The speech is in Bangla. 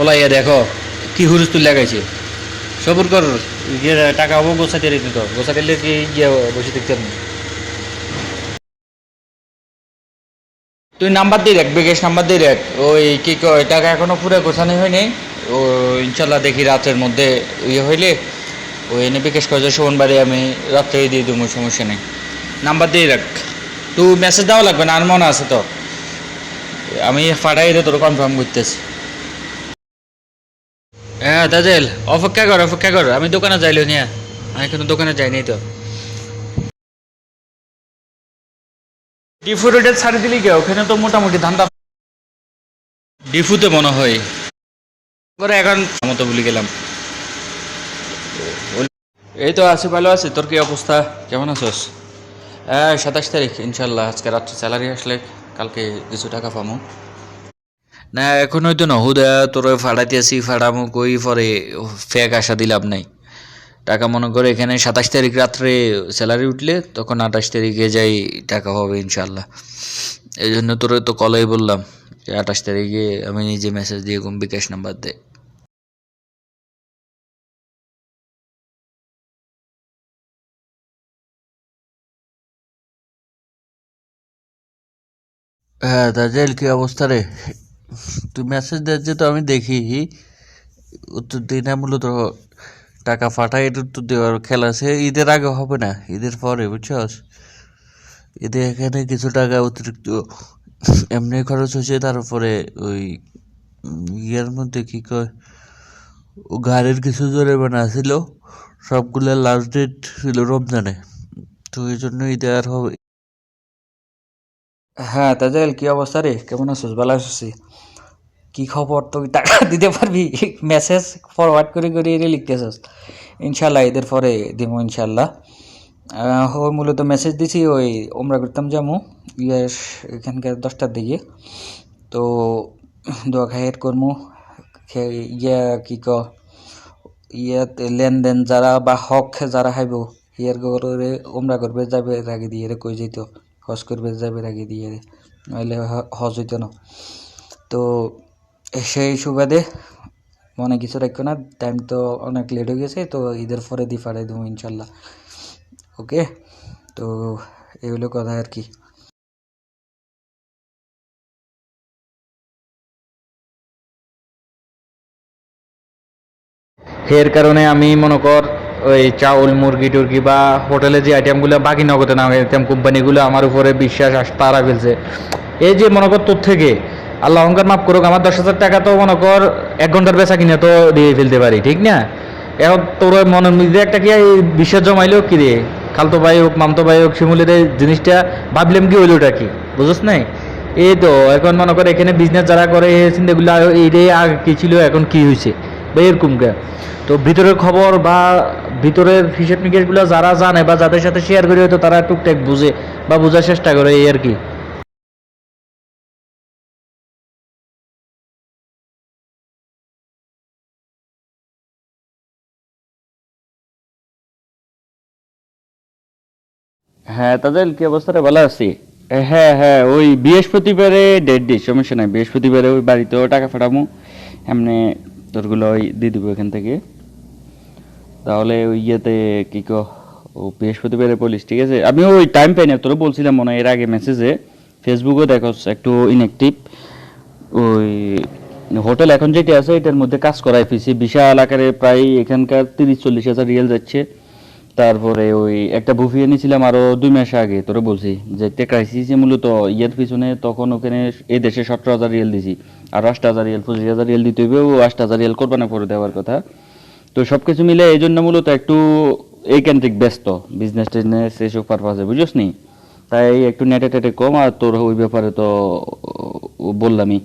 ওলাইয়া দেখো, কি হুরুস্তুল লাগাইছে সবুর কর ইয়ে টাকা হব গোসাতে রেখে তো গোসাতে কি ইয়ে বসে দেখতে তুই নাম্বার দিয়ে রাখ বিকেশ নাম্বার দিয়ে রাখ ওই কি টাকা এখনও পুরো গোছানো হয়নি। ও, ইনশাল্লাহ দেখি রাতের মধ্যে ইয়ে হইলে, ওই এনে বিকেশ করে শোভন বাড়ি, আমি রাত্রে দিয়ে দেবো, সমস্যা নেই। নাম্বার দিয়ে রাখ তুই মেসেজ দেওয়া লাগবে না, আর মনে আছে তো। আমি ফাটাই দিয়ে তোর কনফার্ম করতেছি। হ্যাঁ তাজেল, অপেক্ষা কর অপেক্ষা কর। আমি দোকানে যাইলো নিয়ে। আমি কিন্তু দোকানে যাইনি তো। ডিফু রোডের ছাড়ি দিলি কে? ওখানে তো মোটামুটি ধান্দা ডিফুতে মনে হয়। করে এখন মতো ভুলে গেলাম। এই তো আছি, ভালো আছি। তোর কি অবস্থা? কেমন আছোস? হ্যাঁ সাতাশ তারিখ, ইনশাল্লাহ। আজকে রাত্রে স্যালারি আসলে কালকে কিছু টাকা পামো। না, এখন হয়তো না হুদা তোর ফাড়াইতে আসি কই পরে ফেক আশা দিলাম নাই। টাকা মনে করে এখানে সাতাশ তারিখ রাত্রে স্যালারি উঠলে তখন আঠাশ তারিখে যাই, টাকা হবে ইনশাল্লাহ এই জন্য তোর তো কলেই বললাম যে আঠাশ তারিখে আমি নিজে মেসেজ দিয়ে ঘুম বিকাশ নাম্বার দে। হ্যাঁ তাজেল কি অবস্থা রে? তুই মেসেজ দিয়েছে তো আমি দেখি। উত্তর দিই না, মূলত টাকা ফাটাই উত্তর দেওয়ার খেলা আছে। ঈদের আগে হবে না, ঈদের পরে, বুঝছস? ঈদে এখানে কিছু টাকা অতিরিক্ত এমনি খরচ হয়েছে, তারপরে ওই ইয়ের মধ্যে কী কয় গাড়ির কিছু জরিমানা ছিল, সবগুলো লাস্ট ডেট ছিল রমজানে। তো এই জন্য ঈদে আর হবে হ্যাঁ তাজেল কি অবস্থা রে? কেমন আছিস? ভালো আছিস? কি খবর? তুই টাকা দিতে পারবি? মেসেজ ফরওয়ার্ড করে করে এরে লিখতেছিস। ইনশাল্লাহ এদের পরে দিব ইনশাল্লাহ ওই মূলত মেসেজ দিছি, ওই ওমরা করতাম যামু ইয়ে এখানকার দশটার দিকে। তো দোয়া খাইয়ের করমু। ইয়া, কি ক? ইয়াতে লেনদেন যারা বা হক যারা খাইব ইয়ার করে ওমরা করবে, যাবে, রাগে দিয়ে কই যেত হজ করবে যাবে রাগে দিয়ে নইলে হজ হইতো না। তো, সেই সুবাদে মনে কিছু রাখো না টাইম তো অনেক লেট হয়ে গেছে, তো ঈদের পরে দিয়ে ফাড়াই দেবো ইনশাল্লাহ। ওকে তো এগুলো কথা আর কি? এর কারণে আমি মনে কর ওই চাউল, মুরগি, টুরগি বা হোটেলে যে আইটেমগুলো বাকি নগদে না আইটেম কোম্পানিগুলো আমার উপরে বিশ্বাস আস, তারা ফেলছে। এই যে মনে কর তোর থেকে, আল্লাহ অহংকার মাফ করুক, আমার দশ হাজার টাকা তো মনে কর এক ঘণ্টার বেচা কিনে তো দিয়ে ফেলতে পারি, ঠিক না? এখন তোর মনের মধ্যে একটা কি এই বিশ্বাস জমাইলেও কি রে? খালতো ভাই হোক, মামতো ভাই হোক, শিমুলের এই জিনিসটা ভাবলাম কি হইল ওটা কি? বুঝছ নাই? এই তো, এখন মনে কর এখানে বিজনেস যারা করে, এই চিন্তাগুলো এইটাই আগে কি ছিল, এখন কি হয়েছে বা এরকম তো ভিতরের খবর বা ভিতরের হিসেব নিকেশগুলো যারা জানে বা যাদের সাথে শেয়ার করে, হয়তো তারা টুকটাক বুঝে বা বোঝার চেষ্টা করে এই আর কি। হ্যাঁ তাদের কি অবস্থা রে ভালো আছি? হ্যাঁ হ্যাঁ ওই বৃহস্পতিবারে ডেট দিস সমস্যা নাই। বৃহস্পতিবারে ওই বাড়িতেও টাকা ফাটামু। এমনি তোরগুলো ওই দিয়ে দিব এখান থেকে। তাহলে ওই ইয়েতে কি কো, ও বৃহস্পতিবারে বলিস, ঠিক আছে? আমি ওই টাইম পাই না তোরা বলছিলাম মনে হয় এর আগে মেসেজে ফেসবুকও দেখো একটু ইনঅ্যাক্টিভ ওই হোটেল এখন যেটি আছে, এটার মধ্যে কাজ করাই ফিসি বিশাল আকারে প্রায় এখানকার তিরিশ, চল্লিশ হাজার রিয়েল যাচ্ছে। তারপরে ওই একটা বুফি এনেছিলাম আরও দুই মাস আগে, তোরে বলছি, যে একটা ক্রাইসিস মূলত ইয়ের পিছনে, তখন ওখানে এই দেশে সতেরো হাজার রিয়েল দিছি, আর আট হাজার রিয়েল, পঁচিশ হাজার রিয়েল দিতে হবে ও আট হাজার রিয়েল কোরবানা করে দেওয়ার কথা। তো সবকিছু মিলে এই জন্য মূলত একটু এই কেন্দ্রিক ব্যস্ত বিজনেস টিজনেস এইসব পারপাসে বুঝিস নি? তাই একটু নেটে টেটে কম, আর তোর ওই ব্যাপারে তো বললামই।